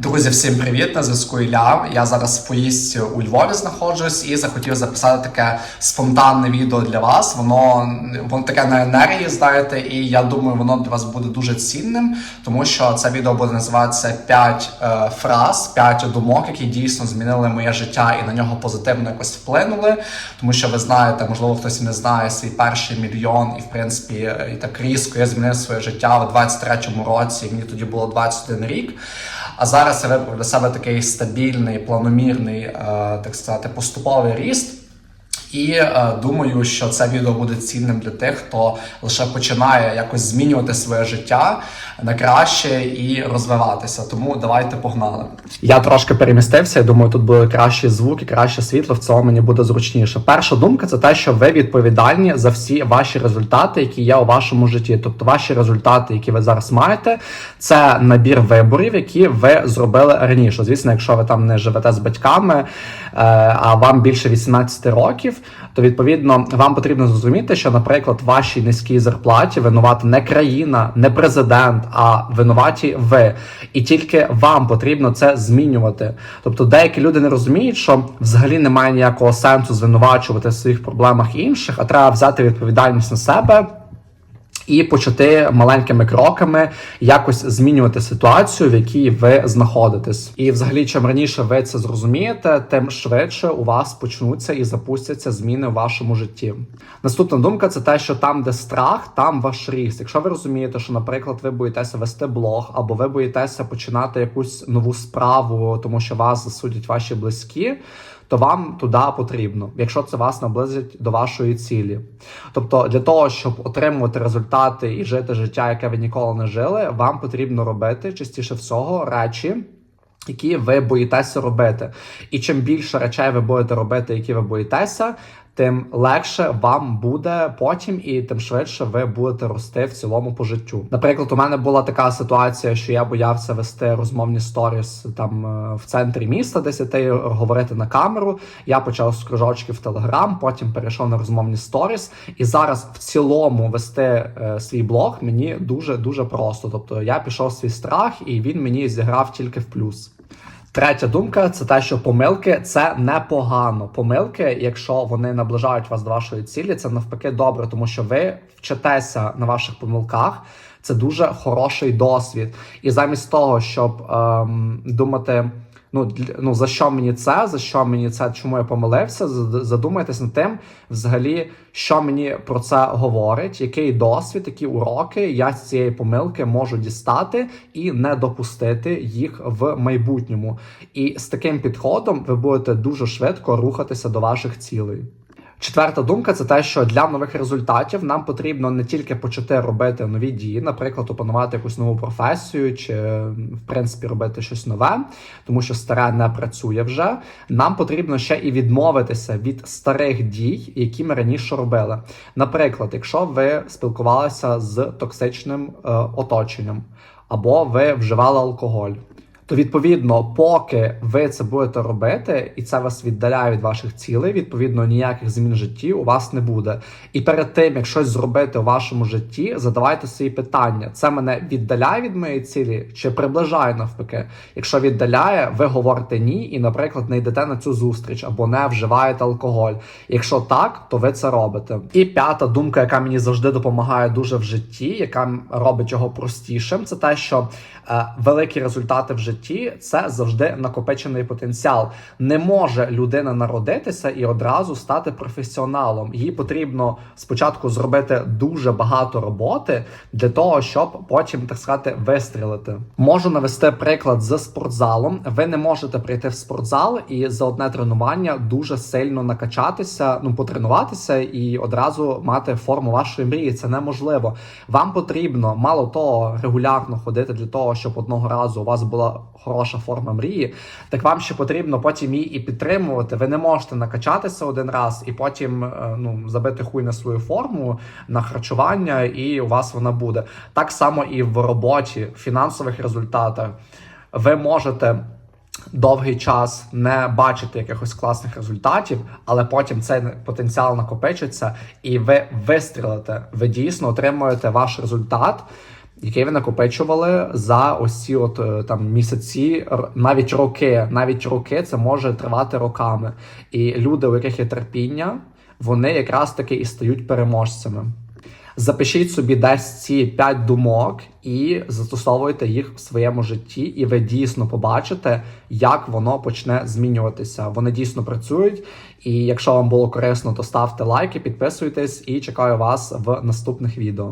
Друзі, всім привіт! На зв'язку Ілля. Я зараз в поїздці у Львові знаходжусь і захотів записати таке спонтанне відео для вас. Воно воно таке на енергії, знаєте, і я думаю, воно для вас буде дуже цінним, тому що це відео буде називатися 5 е, фраз, 5 думок, які дійсно змінили моє життя і на нього позитивно якось вплинули. Тому що ви знаєте, можливо, хтось не знає свій перший мільйон, і в принципі і так різко я змінив своє життя у 23-му році. Мені тоді було 21 рік. А зараз я вибрав для себе такий стабільний, планомірний, е, так сказати, поступовий ріст. І е, думаю, що це відео буде цінним для тих, хто лише починає якось змінювати своє життя на краще і розвиватися. Тому давайте погнали. Я трошки перемістився. Я думаю, тут буде кращий звук і краще світло. В цьому мені буде зручніше. Перша думка це те, що ви відповідальні за всі ваші результати, які є у вашому житті. Тобто, ваші результати, які ви зараз маєте, це набір виборів, які ви зробили раніше. Звісно, якщо ви там не живете з батьками, е, а вам більше 18 років то відповідно вам потрібно зрозуміти, що, наприклад, вашій низькій зарплаті винувати не країна, не президент, а винуваті ви. І тільки вам потрібно це змінювати. Тобто, деякі люди не розуміють, що взагалі немає ніякого сенсу звинувачувати в своїх проблемах інших, а треба взяти відповідальність на себе і почати маленькими кроками якось змінювати ситуацію, в якій ви знаходитесь. І, взагалі, чим раніше ви це зрозумієте, тим швидше у вас почнуться і запустяться зміни в вашому житті. Наступна думка це те, що там, де страх, там ваш ріст. Якщо ви розумієте, що, наприклад, ви боїтеся вести блог, або ви боїтеся починати якусь нову справу, тому що вас засудять ваші близькі то вам туди потрібно, якщо це вас наблизить до вашої цілі. Тобто, для того, щоб отримувати результати і жити життя, яке ви ніколи не жили, вам потрібно робити частіше всього речі. Які ви боїтеся робити, і чим більше речей ви будете робити, які ви боїтеся, тим легше вам буде потім, і тим швидше ви будете рости в цілому по життю. Наприклад, у мене була така ситуація, що я боявся вести розмовні сторіс там е, в центрі міста, десь іти говорити на камеру. Я почав з кружочків в Телеграм, потім перейшов на розмовні сторіс, і зараз в цілому вести е, свій блог мені дуже дуже просто. Тобто я пішов свій страх, і він мені зіграв тільки в плюс. Третя думка це те, що помилки це непогано. Помилки, якщо вони наближають вас до вашої цілі, це навпаки добре, тому що ви вчитеся на ваших помилках. Це дуже хороший досвід. І замість того, щоб ем, думати. Ну, ну за що мені це? За що мені це? Чому я помилився? Задумайтесь над тим, взагалі, що мені про це говорить, який досвід, які уроки я з цієї помилки можу дістати і не допустити їх в майбутньому. І з таким підходом ви будете дуже швидко рухатися до ваших цілей. Четверта думка це те, що для нових результатів нам потрібно не тільки почати робити нові дії, наприклад, опанувати якусь нову професію, чи в принципі робити щось нове, тому що старе не працює вже. Нам потрібно ще і відмовитися від старих дій, які ми раніше робили. Наприклад, якщо ви спілкувалися з токсичним е, оточенням, або ви вживали алкоголь. То відповідно, поки ви це будете робити, і це вас віддаляє від ваших цілей, відповідно, ніяких змін в житті у вас не буде. І перед тим, як щось зробити у вашому житті, задавайте свої питання: це мене віддаляє від моєї цілі чи приближає навпаки? Якщо віддаляє, ви говорите ні, і, наприклад, не йдете на цю зустріч або не вживаєте алкоголь. Якщо так, то ви це робите. І п'ята думка, яка мені завжди допомагає дуже в житті, яка робить його простішим, це те, що е, великі результати в житті житті це завжди накопичений потенціал. Не може людина народитися і одразу стати професіоналом. Їй потрібно спочатку зробити дуже багато роботи для того, щоб потім так сказати вистрілити. Можу навести приклад з спортзалом. Ви не можете прийти в спортзал і за одне тренування дуже сильно накачатися, ну потренуватися і одразу мати форму вашої мрії. Це неможливо. Вам потрібно мало того регулярно ходити для того, щоб одного разу у вас була хороша форма мрії, так вам ще потрібно потім її і підтримувати. Ви не можете накачатися один раз і потім е, ну, забити хуй на свою форму, на харчування, і у вас вона буде. Так само і в роботі, в фінансових результатах. Ви можете. Довгий час не бачити якихось класних результатів, але потім цей потенціал накопичиться, і ви вистрілите. Ви дійсно отримуєте ваш результат який ви накопичували за ось ці от е, там місяці, навіть роки. Навіть роки це може тривати роками. І люди, у яких є терпіння, вони якраз таки і стають переможцями. Запишіть собі десь ці 5 думок і застосовуйте їх в своєму житті, і ви дійсно побачите, як воно почне змінюватися. Вони дійсно працюють. І якщо вам було корисно, то ставте лайки, підписуйтесь і чекаю вас в наступних відео.